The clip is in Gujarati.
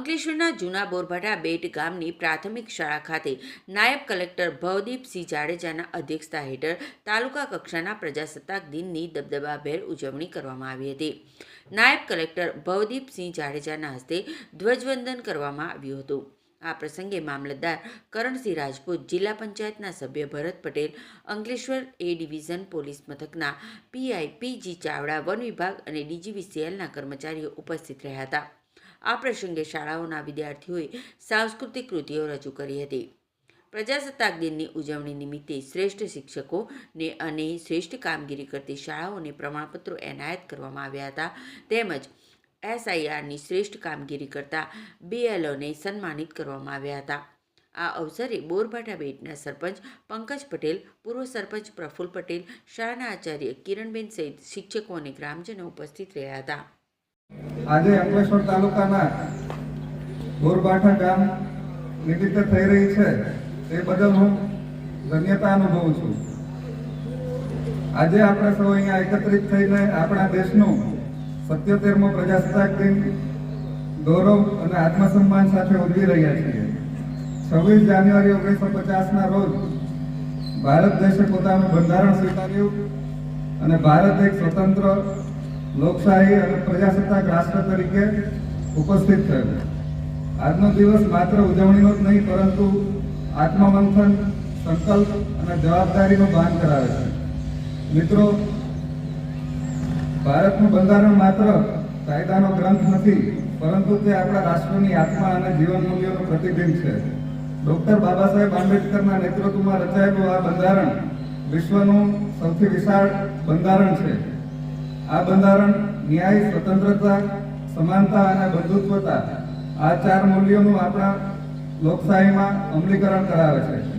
અંકલેશ્વરના જૂના બોરભાટા બેટ ગામની પ્રાથમિક શાળા ખાતે નાયબ કલેક્ટર ભવદીપસિંહ જાડેજાના અધ્યક્ષતા હેઠળ તાલુકા કક્ષાના પ્રજાસત્તાક દિનની દબદબાભેર ઉજવણી કરવામાં આવી હતી. નાયબ કલેક્ટર ભવદીપસિંહ જાડેજાના હસ્તે ધ્વજવંદન કરવામાં આવ્યું હતું. આ પ્રસંગે મામલતદાર કરણસિંહ રાજપૂત, જિલ્લા પંચાયતના સભ્ય Bharat Patel, Ankleshwar A division police મથકના પીઆઈ પીજી ચાવડા, વન વિભાગ અને ડીજીવીસીએલના કર્મચારીઓ ઉપસ્થિત રહ્યા હતા. આ પ્રસંગે શાળાઓના વિદ્યાર્થીઓએ સાંસ્કૃતિક કૃતિઓ રજૂ કરી હતી. પ્રજાસત્તાક દિનની ઉજવણી નિમિત્તે શ્રેષ્ઠ શિક્ષકોને અને શ્રેષ્ઠ કામગીરી કરતી શાળાઓને પ્રમાણપત્રો એનાયત કરવામાં આવ્યા હતા. તેમજ એસઆઈઆરની શ્રેષ્ઠ કામગીરી કરતા બીએલઓને સન્માનિત કરવામાં આવ્યા હતા. આ અવસરે બોરભાટા બેટના સરપંચ પંકજ પટેલ, પૂર્વ સરપંચ પ્રફુલ પટેલ, શાળાના આચાર્ય કિરણબેન સહિત શિક્ષકો અને ગ્રામજનો ઉપસ્થિત રહ્યા હતા. આજે અંકલેશ્વર તાલુકાના ગોરબાઠા ગામ નિમિત્તે થઈ રહી છે. તે બદલ હું ધન્યતા અનુભવું છું. આજે આપણે સૌ અહીંયા એકત્રિત થઈને આપણા દેશનું સત્યોતેરમો પ્રજાસત્તાક દિન ગૌરવ અને આત્મસન્માન સાથે ઉજવી રહ્યા છીએ. છવ્વીસ જાન્યુઆરી ઓગણીસો પચાસના રોજ ભારત દેશે પોતાનું બંધારણ સ્વીકાર્યું અને ભારત એક સ્વતંત્ર લોકશાહી અને પ્રજાસત્તાક રાષ્ટ્ર તરીકે ઉપસ્થિત થયો. આજનો દિવસ માત્ર ઉજવણીનો જ નહીં, પરંતુ આત્મમંથન, સંકલ્પ અને જવાબદારીનું ભાન કરાવે છે. મિત્રો, ભારતનું બંધારણ માત્ર કાયદાનો ગ્રંથ નથી, પરંતુ તે આપણા રાષ્ટ્રની આત્મા અને જીવન મૂલ્યોનું પ્રતિબિંબ છે. ડોક્ટર બાબા સાહેબ આંબેડકરના નેતૃત્વમાં રચાયેલું આ બંધારણ વિશ્વનું સૌથી વિશાળ બંધારણ છે. આ બંધારણ ન્યાય, સ્વતંત્રતા, સમાનતા અને બંધુત્વતા આ ચાર મૂલ્યોનું આપણા લોકશાહીમાં અમલીકરણ કરાવે છે.